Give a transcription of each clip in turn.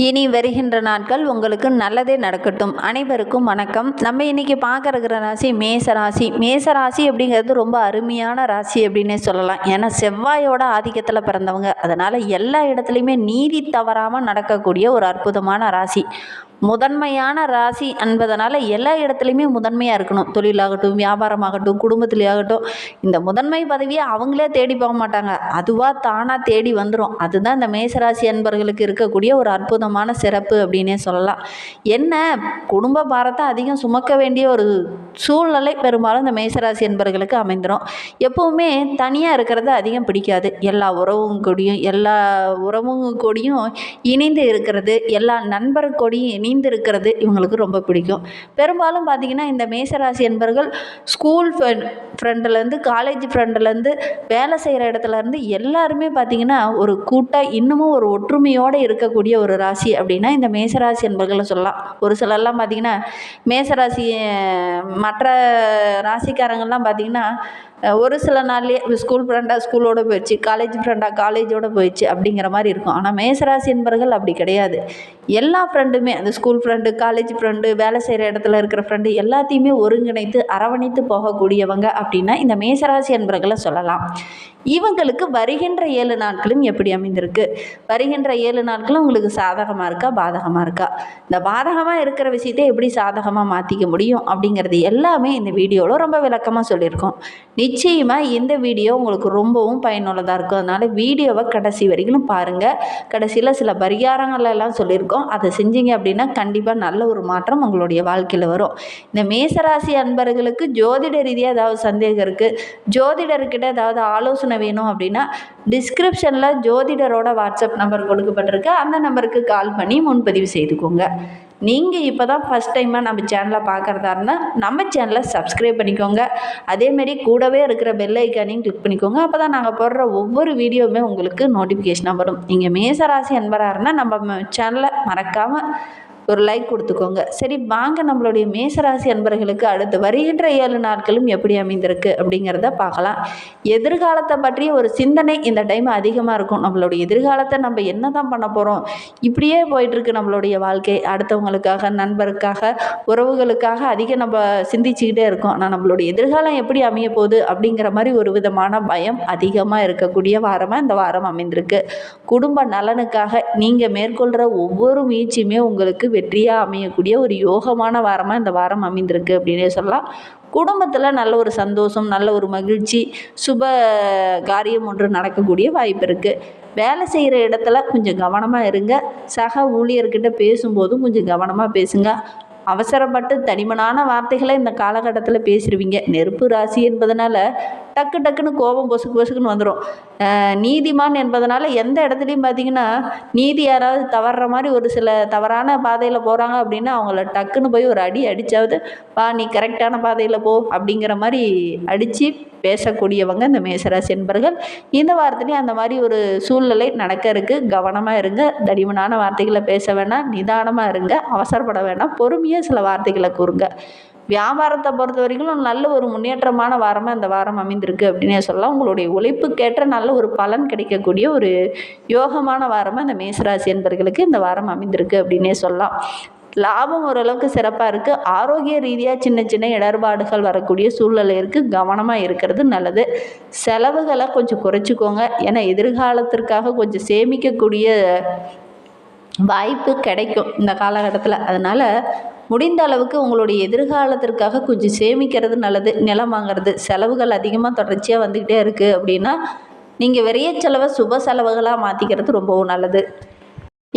இனி வருகின்ற நாட்கள் உங்களுக்கு நல்லதே நடக்கட்டும். அனைவருக்கும் வணக்கம். நம்ம இன்னைக்கு பார்க்க ராசி மேச ராசி. மேச ராசி அப்படிங்கிறது ரொம்ப அருமையான ராசி அப்படின்னே சொல்லலாம். ஏன்னா செவ்வாயோட ஆதிக்கத்தில் பிறந்தவங்க. அதனால் எல்லா இடத்துலையுமே நீதி தவறாமல் நடக்கக்கூடிய ஒரு அற்புதமான ராசி. முதன்மையான ராசி என்பதனால் எல்லா இடத்துலையுமே முதன்மையாக இருக்கணும். தொழிலாகட்டும் வியாபாரமாகட்டும் குடும்பத்துலேயாகட்டும். இந்த முதன்மை பதவியை அவங்களே தேடி போக மாட்டாங்க. அதுவாக தானாக தேடி வந்துடும் அதுதான் இந்த மேசராசி அன்பர்களுக்கு இருக்கக்கூடிய ஒரு அற்புதமான சிறப்பு அப்படின்னே சொல்லலாம். என்ன? குடும்ப பாரத்தை அதிகம் சுமக்க வேண்டிய ஒரு சூழ்நிலை பெரும்பாலும் இந்த மேசராசி என்பர்களுக்கு அமைந்துடும் எப்போவுமே தனியாக இருக்கிறது அதிகம் பிடிக்காது. எல்லா உறவும் கூடயும் எல்லா உறவும் கூடியும் இணைந்து இருக்கிறது. எல்லா நண்பர் கூடயும் இணை இருக்கிறது இவங்களுக்கு ரொம்ப பிடிக்கும். பெரும்பாலும் பார்த்திங்கன்னா இந்த மேசராசி என்பர்கள் ஸ்கூல் ஃப்ரெண்டுலேருந்து காலேஜ் ஃப்ரெண்டுலேருந்து வேலை செய்கிற இடத்துலேருந்து எல்லாருமே பார்த்திங்கன்னா ஒரு கூட்டாக இன்னமும் ஒரு ஒற்றுமையோடு இருக்கக்கூடிய ஒரு ராசி அப்படின்னா இந்த மேசராசி என்பர்களை சொல்லலாம். ஒரு சிலர்லாம் பார்த்திங்கன்னா மேசராசி மற்ற ராசிக்காரங்கள்லாம் பார்த்திங்கன்னா ஒரு சில நாள்லேயே ஸ்கூல் ஃப்ரெண்டாக ஸ்கூலோட போயிடுச்சு காலேஜ் ஃப்ரெண்டாக காலேஜோடு போயிடுச்சு அப்படிங்கிற மாதிரி இருக்கும். ஆனால் மேசராசி என்பர்கள் அப்படி கிடையாது. எல்லா ஃப்ரெண்டுமே அந்த ஸ்கூல் ஃப்ரெண்டு காலேஜ் ஃப்ரெண்டு வேலை செய்கிற இடத்துல இருக்கிற ஃப்ரெண்டு எல்லாத்தையுமே ஒருங்கிணைத்து அரவணைத்து போகக்கூடியவங்க அப்படின்னா இந்த மேசராசி என்பர்களை சொல்லலாம். இவங்களுக்கு வருகின்ற ஏழு நாட்களும் எப்படி அமைந்திருக்கு? வருகின்ற ஏழு நாட்களும் உங்களுக்கு சாதகமாக இருக்கா? பாதகமாக இருக்கா? இந்த பாதகமாக இருக்கிற விஷயத்தை எப்படி சாதகமாக மாற்றிக்க முடியும் அப்படிங்கிறது எல்லாமே இந்த வீடியோவில் ரொம்ப விளக்கமாக சொல்லியிருக்கோம். நிச்சயமாக இந்த வீடியோ உங்களுக்கு ரொம்பவும் பயனுள்ளதாக இருக்கும். அதனால் வீடியோவை கடைசி வரைக்கும் பாருங்கள் கடைசியில் சில பரிகாரங்கள் எல்லாம் சொல்லியிருக்கோம். அதை செஞ்சீங்க அப்படின்னா கண்டிப்பாக நல்ல ஒரு மாற்றம் உங்களுடைய வாழ்க்கையில் வரும். இந்த மேசராசி அன்பர்களுக்கு ஜோதிட ரீதியாக ஏதாவது சந்தேகம் இருக்குது ஜோதிடர்கிட்ட ஏதாவது ஆலோசனை வேணும் அப்படின்னா டிஸ்கிரிப்ஷனில் ஜோதிடரோட வாட்ஸ்அப் நம்பர் கொடுக்கப்பட்டிருக்கு. அந்த நம்பருக்கு கால் பண்ணி முன்பதிவு செய்துக்கோங்க. நீங்கள் இப்போ தான் ஃபஸ்ட் டைமாக நம்ம சேனலை பார்க்குறதா இருந்தால் நம்ம சேனலை சப்ஸ்கிரைப் பண்ணிக்கோங்க. அதேமாரி கூடவே இருக்கிற பெல் ஐக்கானையும் கிளிக் பண்ணிக்கோங்க. அப்போ தான் நாங்கள் போடுற ஒவ்வொரு வீடியோவுமே உங்களுக்கு நோட்டிஃபிகேஷனாக வரும். நீங்கள் மேசராசி அன்பராக இருந்தால் நம்ம சேனலை மறக்காமல் ஒரு லைக் கொடுத்துக்கோங்க. சரி வாங்க நம்மளுடைய மேசராசி அன்பர்களுக்கு அடுத்து வருகின்ற ஏழு நாட்களும் எப்படி அமைந்திருக்கு அப்படிங்கிறத பார்க்கலாம். எதிர்காலத்தை பற்றிய ஒரு சிந்தனை இந்த டைம் அதிகமாக இருக்கும். நம்மளுடைய எதிர்காலத்தை நம்ம என்ன தான் பண்ண போகிறோம் இப்படியே போயிட்டுருக்கு நம்மளுடைய வாழ்க்கை. அடுத்தவங்களுக்காக நண்பருக்காக உறவுகளுக்காக அதிகம் நம்ம சிந்திச்சுக்கிட்டே இருக்கோம். ஆனால் நம்மளுடைய எதிர்காலம் எப்படி அமைய போகுது அப்படிங்கிற மாதிரி ஒரு விதமான பயம் அதிகமாக இருக்கக்கூடிய வாரமாக இந்த வாரம் அமைந்திருக்கு. குடும்ப நலனுக்காக நீங்கள் மேற்கொள்கிற ஒவ்வொரு முயற்சியுமே உங்களுக்கு வெற்றியாக அமையக்கூடிய ஒரு யோகமான வாரமாக இந்த வாரம் அமைந்திருக்கு அப்படின்னே சொல்லலாம். குடும்பத்தில் நல்ல ஒரு சந்தோஷம் நல்ல ஒரு மகிழ்ச்சி சுப காரியம் ஒன்று நடக்கக்கூடிய வாய்ப்பு இருக்குது வேலை செய்கிற இடத்துல கொஞ்சம் கவனமாக இருங்க. சக ஊழியர்கிட்ட பேசும்போதும் கொஞ்சம் கவனமாக பேசுங்க. அவசரப்பட்டு தனிமனான வார்த்தைகளை இந்த காலகட்டத்தில் பேசிடுவீங்க நெருப்பு ராசி என்பதனால டக்கு டக்குன்னு கோபம் பொசுக்கு பொசுக்குன்னு வந்துடும் நீதிமான் என்பதனால எந்த இடத்துலையும் பார்த்தீங்கன்னா நீதி யாராவது தவறுற மாதிரி ஒரு சில தவறான பாதையில் போகிறாங்க அப்படின்னா அவங்கள டக்குன்னு போய் ஒரு அடி அடித்தாவது வா நீ கரெக்டான பாதையில் போ அப்படிங்கிற மாதிரி அடித்து பேசக்கூடியவங்க இந்த மேசராசி என்பர்கள் இந்த வாரத்துலேயும் அந்த மாதிரி ஒரு சூழ்நிலை நடக்க இருக்குது கவனமாக இருங்க. தடிமனான வார்த்தைகளை பேச வேணாம். நிதானமாக இருங்க. அவசரப்பட வேணாம். பொறுமையாக சில வார்த்தைகளை கூறுங்க. வியாபாரத்தை பொறுத்த வரைக்கும் நல்ல ஒரு முன்னேற்றமான வாரமாக இந்த வாரம் அமைந்திருக்கு அப்படின்னே சொல்லலாம். உங்களுடைய உழைப்புக்கேற்ற நல்ல ஒரு பலன் கிடைக்கக்கூடிய ஒரு யோகமான வாரமாக இந்த மேசராசி என்பர்களுக்கு இந்த வாரம் அமைந்திருக்கு அப்படின்னே சொல்லலாம். லாபம் ஓரளவுக்கு சிறப்பாக இருக்குது ஆரோக்கிய ரீதியாக சின்ன சின்ன இடர்பாடுகள் வரக்கூடிய சூழ்நிலை இருக்குது கவனமாக இருக்கிறது நல்லது. செலவுகளை கொஞ்சம் குறைச்சிக்கோங்க. ஏன்னா எதிர்காலத்திற்காக கொஞ்சம் சேமிக்கக்கூடிய வாய்ப்பு கிடைக்கும் இந்த காலகட்டத்தில். அதனால் முடிந்த அளவுக்கு உங்களுடைய எதிர்காலத்திற்காக கொஞ்சம் சேமிக்கிறது நல்லது நிலம் வாங்குறது. செலவுகள் அதிகமாக தொடர்ச்சியாக வந்துக்கிட்டே இருக்குது அப்படின்னா நீங்கள் விரைய செலவை சுப செலவுகளாக மாற்றிக்கிறது ரொம்பவும் நல்லது.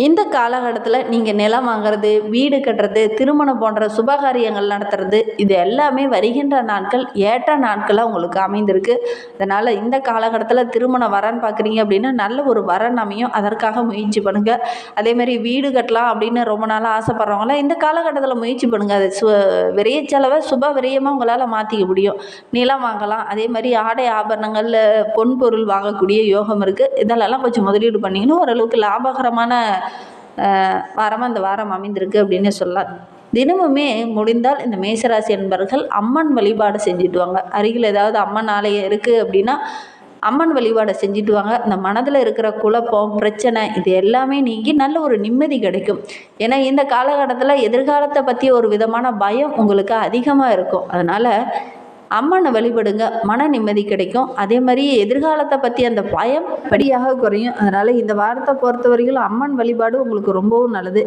இந்த காலகட்டத்தில் நீங்கள் நிலம் வாங்குறது வீடு கட்டுறது திருமணம் போன்ற சுபகாரியங்கள் நடத்துறது இது எல்லாமே வருகின்ற நாட்கள் ஏற்ற நாட்களாக உங்களுக்கு அமைந்திருக்கு. அதனால் இந்த காலகட்டத்தில் திருமணம் வரன்னு பார்க்குறீங்க அப்படின்னா நல்ல ஒரு வரன் அமையும். அதற்காக முயற்சி பண்ணுங்கள் அதேமாதிரி வீடு கட்டலாம் அப்படின்னு ரொம்ப நாளாக ஆசைப்பட்றவங்களாம் இந்த காலகட்டத்தில் முயற்சி பண்ணுங்கள் அது சு விரைய செலவை சுப விரயமாக உங்களால் மாற்றிக்க முடியும். நிலம் வாங்கலாம். அதே மாதிரி ஆடை ஆபரணங்களில் பொன் பொருள் வாங்கக்கூடிய யோகம் இருக்குது இதெல்லாம் கொஞ்சம் முதலீடு பண்ணிங்கன்னா ஓரளவுக்கு லாபகரமான வாரமாக இந்த வாரம் அமைந்திருக்கு அப்படின்னு சொல்லலாம் தினமுமே முடிந்தால் இந்த மேசராசி என்பர்கள் அம்மன் வழிபாடு செஞ்சுட்டு வாங்க அருகில் ஏதாவது அம்மன் ஆலயம் இருக்குது அப்படின்னா அம்மன் வழிபாடை செஞ்சுட்டு வாங்க இந்த மனதில் இருக்கிற குழப்பம் பிரச்சனை இது எல்லாமே நீங்கி நல்ல ஒரு நிம்மதி கிடைக்கும். ஏன்னா இந்த காலகட்டத்தில் எதிர்காலத்தை பற்றி ஒரு விதமான பயம் உங்களுக்கு அதிகமாக இருக்கும். அதனால் அம்மனை வழிபடுங்க மன நிம்மதி கிடைக்கும். அதே மாதிரி எதிர்காலத்தை பற்றி அந்த பயம் படியாக குறையும். அதனால் இந்த வாரத்தை பொறுத்த வரைக்கும் அம்மன் வழிபாடு உங்களுக்கு ரொம்பவும் நல்லது.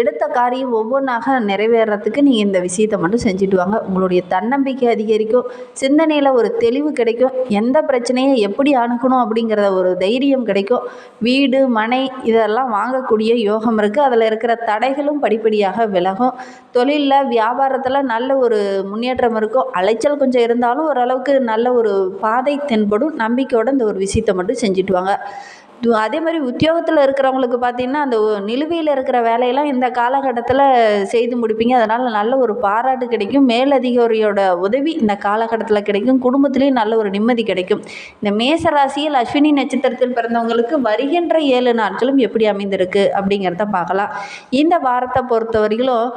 எடுத்த காரியம் ஒவ்வொன்றாக நிறைவேறத்துக்கு நீங்கள் இந்த விஷயத்தை மட்டும் செஞ்சுட்டு வாங்க. உங்களுடைய தன்னம்பிக்கை அதிகரிக்கும். சிந்தனையில் ஒரு தெளிவு கிடைக்கும். எந்த பிரச்சனையை எப்படி அணுகணும் அப்படிங்கிறத ஒரு தைரியம் கிடைக்கும். வீடு மனை இதெல்லாம் வாங்கக்கூடிய யோகம் இருக்குது அதில் இருக்கிற தடைகளும் படிப்படியாக விலகும். தொழிலில் வியாபாரத்தில் நல்ல ஒரு முன்னேற்றம் இருக்கும். அலைச்சல் கொஞ்சம் இருந்தாலும் ஓரளவுக்கு நல்ல ஒரு பாதை தென்படும். நம்பிக்கையோடு இந்த ஒரு விஷயத்தை மட்டும் செஞ்சுட்டு வாங்க. அதே மாதிரி உத்தியோகத்தில் இருக்கிறவங்களுக்கு பார்த்தீங்கன்னா அந்த நிலுவையில் இருக்கிற வேலையெல்லாம் இந்த காலகட்டத்தில் செய்து முடிப்பீங்க. அதனால் நல்ல ஒரு பாராட்டு கிடைக்கும். மேலதிகாரியோட உதவி இந்த காலகட்டத்தில் கிடைக்கும். குடும்பத்துலேயும் நல்ல ஒரு நிம்மதி கிடைக்கும். இந்த மேச ராசியில் அஸ்வினி நட்சத்திரத்தில் பிறந்தவங்களுக்கு வருகின்ற ஏழு நாட்களும் எப்படி அமைந்திருக்கு அப்படிங்கிறத பார்க்கலாம். இந்த வாரத்தை பொறுத்த வரையிலும்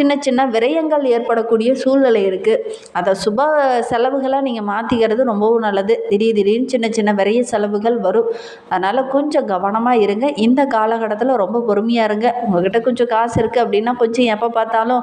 சின்ன சின்ன விரயங்கள் ஏற்படக்கூடிய சூழ்நிலை இருக்குது அதை சுப செலவுகளாக நீங்கள் மாற்றிக்கிறது ரொம்பவும் நல்லது. திடீர் திடீர்னு சின்ன சின்ன விரைய செலவுகள் வரும். அதனால் கொஞ்சம் கவனமாக இருங்க. இந்த காலகட்டத்தில் ரொம்ப பொறுமையாக இருங்க. உங்கள்கிட்ட கொஞ்சம் காசு இருக்குது அப்படின்னா கொஞ்சம் எப்போ பார்த்தாலும்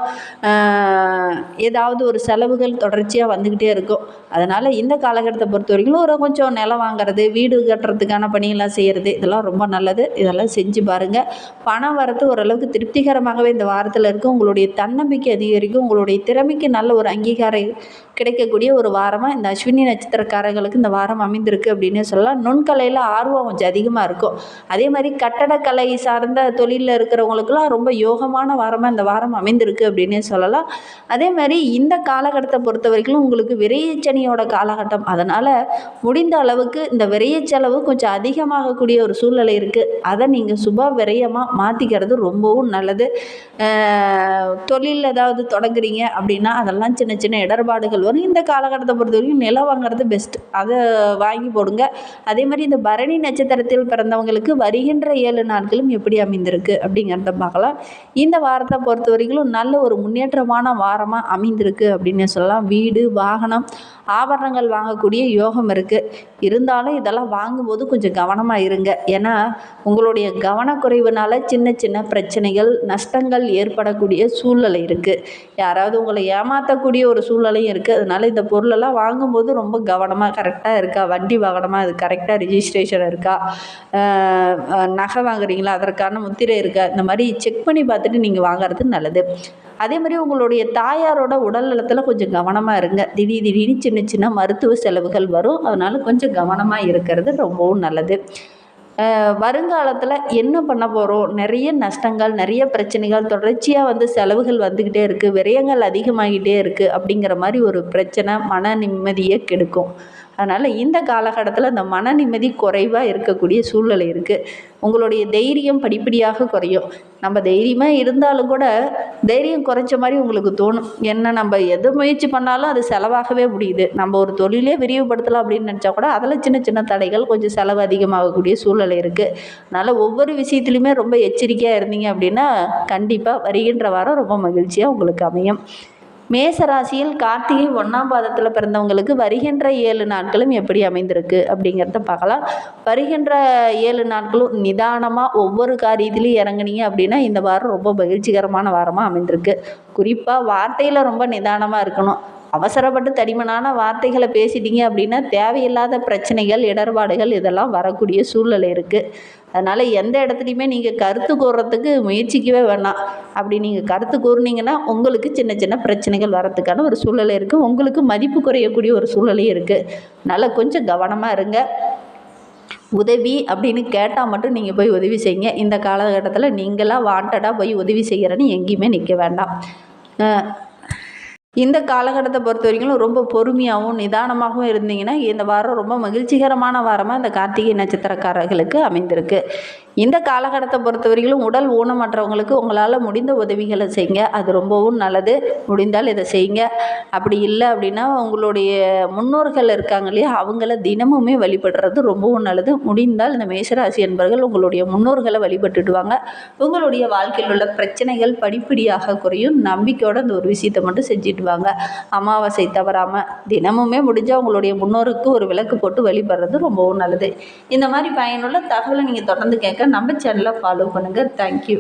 ஏதாவது ஒரு செலவுகள் தொடர்ச்சியாக வந்துக்கிட்டே இருக்கும். அதனால் இந்த காலகட்டத்தை பொறுத்த வரைக்கும் ஒரு கொஞ்சம் நிலம் வாங்குறது வீடு கட்டுறதுக்கான பணியெல்லாம் செய்கிறது இதெல்லாம் ரொம்ப நல்லது. இதெல்லாம் செஞ்சு பாருங்கள் பணம் வரத்து ஓரளவுக்கு திருப்திகரமாகவே இந்த வாரத்தில் இருக்கும் உங்களுடைய தன்னம்பிக்கை அதிகரிக்கும். உங்களுடைய திறமைக்கு நல்ல ஒரு அங்கீகாரம் கிடைக்கக்கூடிய ஒரு வாரமாக இந்த அஸ்வினி நட்சத்திரக்காரர்களுக்கு இந்த வாரம் அமைந்திருக்கு அப்படின்னு சொல்லலாம். நுண்கலையில் ஆர்வம் கொஞ்சம் அதிகமாக இருக்கும். அதே மாதிரி கட்டடக்கலை சார்ந்த தொழிலில் இருக்கிறவங்களுக்குலாம் ரொம்ப யோகமான வாரமாக இந்த வாரம் அமைந்திருக்கு அப்படின்னே சொல்லலாம். அதே மாதிரி இந்த காலகட்டத்தை பொறுத்த வரைக்கும் உங்களுக்கு விரையச்சனியோட காலகட்டம். அதனால் முடிந்த அளவுக்கு இந்த விரையச்செலவு கொஞ்சம் அதிகமாகக்கூடிய ஒரு சூழ்நிலை இருக்குது அதை நீங்கள் சுப விரயமாக மாற்றிக்கிறது ரொம்பவும் நல்லது. தொழில் ஏதாவது தொடங்குறீங்க அப்படின்னா அதெல்லாம் சின்ன சின்ன இடர்பாடுகள் வரும். இந்த காலகட்டத்தை பொறுத்த வரைக்கும் நிலம் வாங்குறது பெஸ்ட் அதை வாங்கி போடுங்க. அதே மாதிரி இந்த பரணி நட்சத்திர நட்சத்திரத்தில் பிறந்தவங்களுக்கு வருகின்ற ஏழு நாட்களும் எப்படி அமைந்திருக்கு அப்படிங்கிறத பார்க்கலாம். இந்த வாரத்தை பொறுத்த வரைக்கும் நல்ல ஒரு முன்னேற்றமான வாரமாக அமைந்திருக்கு அப்படின்னு சொல்லலாம். வீடு வாகனம் ஆபரணங்கள் வாங்கக்கூடிய யோகம் இருக்குது இருந்தாலும் இதெல்லாம் வாங்கும்போது கொஞ்சம் கவனமாக இருங்க. ஏன்னா உங்களுடைய கவனக்குறைவுனால சின்ன சின்ன பிரச்சனைகள் நஷ்டங்கள் ஏற்படக்கூடிய சூழ்நிலை இருக்குது யாராவது உங்களை ஏமாற்றக்கூடிய ஒரு சூழ்நிலையும் இருக்குது அதனால் இந்த பொருளெல்லாம் வாங்கும்போது ரொம்ப கவனமாக கரெக்டாக இருக்கா? வண்டி வாகனமாக அது கரெக்டாக ரிஜிஸ்ட்ரேஷன் இருக்கா? நகை வாங்குறீங்களா? அதற்கான முத்திரை இருக்கா. இந்த மாதிரி செக் பண்ணி பார்த்துட்டு நீங்கள் வாங்குறது நல்லது. அதே மாதிரி உங்களுடைய தாயாரோட உடல் நலத்தில் கொஞ்சம் கவனமாக இருங்க. திடீர் திடீர்னு சின்ன சின்ன மருத்துவ செலவுகள் வரும். அதனால் கொஞ்சம் கவனமாக இருக்கிறது ரொம்பவும் நல்லது. வருங்காலத்தில் என்ன பண்ண போகிறோம் நிறைய நஷ்டங்கள் நிறைய பிரச்சனைகள் தொடர்ச்சியாக வந்து செலவுகள் வந்துக்கிட்டே இருக்குது விரயங்கள் அதிகமாகிட்டே இருக்குது அப்படிங்கிற மாதிரி ஒரு பிரச்சனை மன நிம்மதியை கெடுக்கும். அதனால் இந்த காலகட்டத்தில் இந்த மன நிம்மதி குறைவாக இருக்கக்கூடிய சூழ்நிலை இருக்குது உங்களுடைய தைரியம் படிப்படியாக குறையும். நம்ம தைரியமாக இருந்தாலும் கூட தைரியம் குறைஞ்ச மாதிரி உங்களுக்கு தோணும். என்ன நம்ம எது முயற்சி பண்ணாலும் அது செலவாகவே முடியுது. நம்ம ஒரு தொழிலே விரிவுபடுத்தலாம் அப்படின்னு நினச்சா கூட அதில் சின்ன சின்ன தடைகள் கொஞ்சம் செலவு அதிகமாகக்கூடிய சூழ்நிலை இருக்குது அதனால் ஒவ்வொரு விஷயத்துலையுமே ரொம்ப எச்சரிக்கையாக இருந்தீங்க அப்படின்னா கண்டிப்பாக வருகின்ற வாரம் ரொம்ப மகிழ்ச்சியாக உங்களுக்கு அமையும். மேச ராசியில் கார்த்திகை ஒன்றாம் பாதத்தில் பிறந்தவங்களுக்கு வருகின்ற ஏழு நாட்களும் எப்படி அமைந்திருக்கு அப்படிங்கிறத பார்க்கலாம். வருகின்ற ஏழு நாட்களும் நிதானமாக ஒவ்வொரு காரியத்திலையும் இறங்குனீங்க அப்படின்னா இந்த வாரம் ரொம்ப மகிழ்ச்சிகரமான வாரமாக அமைந்திருக்கு. குறிப்பாக வார்த்தையில் ரொம்ப நிதானமாக இருக்கணும். அவசரப்பட்டு தடிமனான வார்த்தைகளை பேசிட்டீங்க அப்படின்னா தேவையில்லாத பிரச்சனைகள் இடர்பாடுகள் இதெல்லாம் வரக்கூடிய சூழ்நிலை இருக்குது அதனால் எந்த இடத்துலையுமே நீங்கள் கருத்து கூறுறதுக்கு முயற்சிக்கவே வேணாம். அப்படி நீங்கள் கருத்து கூறுனீங்கன்னா உங்களுக்கு சின்ன சின்ன பிரச்சனைகள் வரத்துக்கான ஒரு சூழ்நிலை இருக்குது உங்களுக்கு மதிப்பு குறையக்கூடிய ஒரு சூழ்நிலையும் இருக்குது அதனால் கொஞ்சம் கவனமாக இருங்க. உதவி அப்படின்னு கேட்டால் மட்டும் நீங்கள் போய் உதவி செய்யுங்க. இந்த காலகட்டத்தில் நீங்களாக வாண்டடாக போய் உதவி செய்கிறேன்னு எங்கேயுமே நிற்க வேண்டாம். இந்த காலகட்டத்தை பொறுத்த வரைக்கும் ரொம்ப பொறுமையாகவும் நிதானமாகவும் இருந்தீங்கன்னா இந்த வாரம் ரொம்ப மகிழ்ச்சிகரமான வாரமாக இந்த கார்த்திகை நட்சத்திரக்காரர்களுக்கு அமைந்திருக்கு. இந்த காலகட்டத்தை பொறுத்த வரைக்கும் உடல் ஊனமற்றவங்களுக்கு உங்களால் முடிந்த உதவிகளை செய்யுங்க. அது ரொம்பவும் நல்லது. முடிந்தால் இதை செய்யுங்க. அப்படி இல்லை அப்படின்னா உங்களுடைய முன்னோர்கள் இருக்காங்க இல்லையா அவங்கள தினமுமே வழிபடுறது ரொம்பவும் நல்லது. முடிந்தால் இந்த மேசராசி என்பவர்கள் உங்களுடைய முன்னோர்களை வழிபட்டுடுவாங்க. உங்களுடைய வாழ்க்கையில் உள்ள பிரச்சனைகள் படிப்படியாக குறையும். நம்பிக்கையோட இந்த ஒரு விஷயத்தை மட்டும் செஞ்சுட்டு ஏற்றிட்டு வாங்க அமாவாசை தவறாமல் தினமுமே முடிஞ்சால் உங்களுடைய முன்னோருக்கு ஒரு விளக்கு போட்டு வழிபடுறது ரொம்பவும் நல்லது. இந்த மாதிரி பயனுள்ள தகவலை நீங்கள் தொடர்ந்து கேட்க நம்ம சேனலை ஃபாலோ பண்ணுங்கள் தேங்க்யூ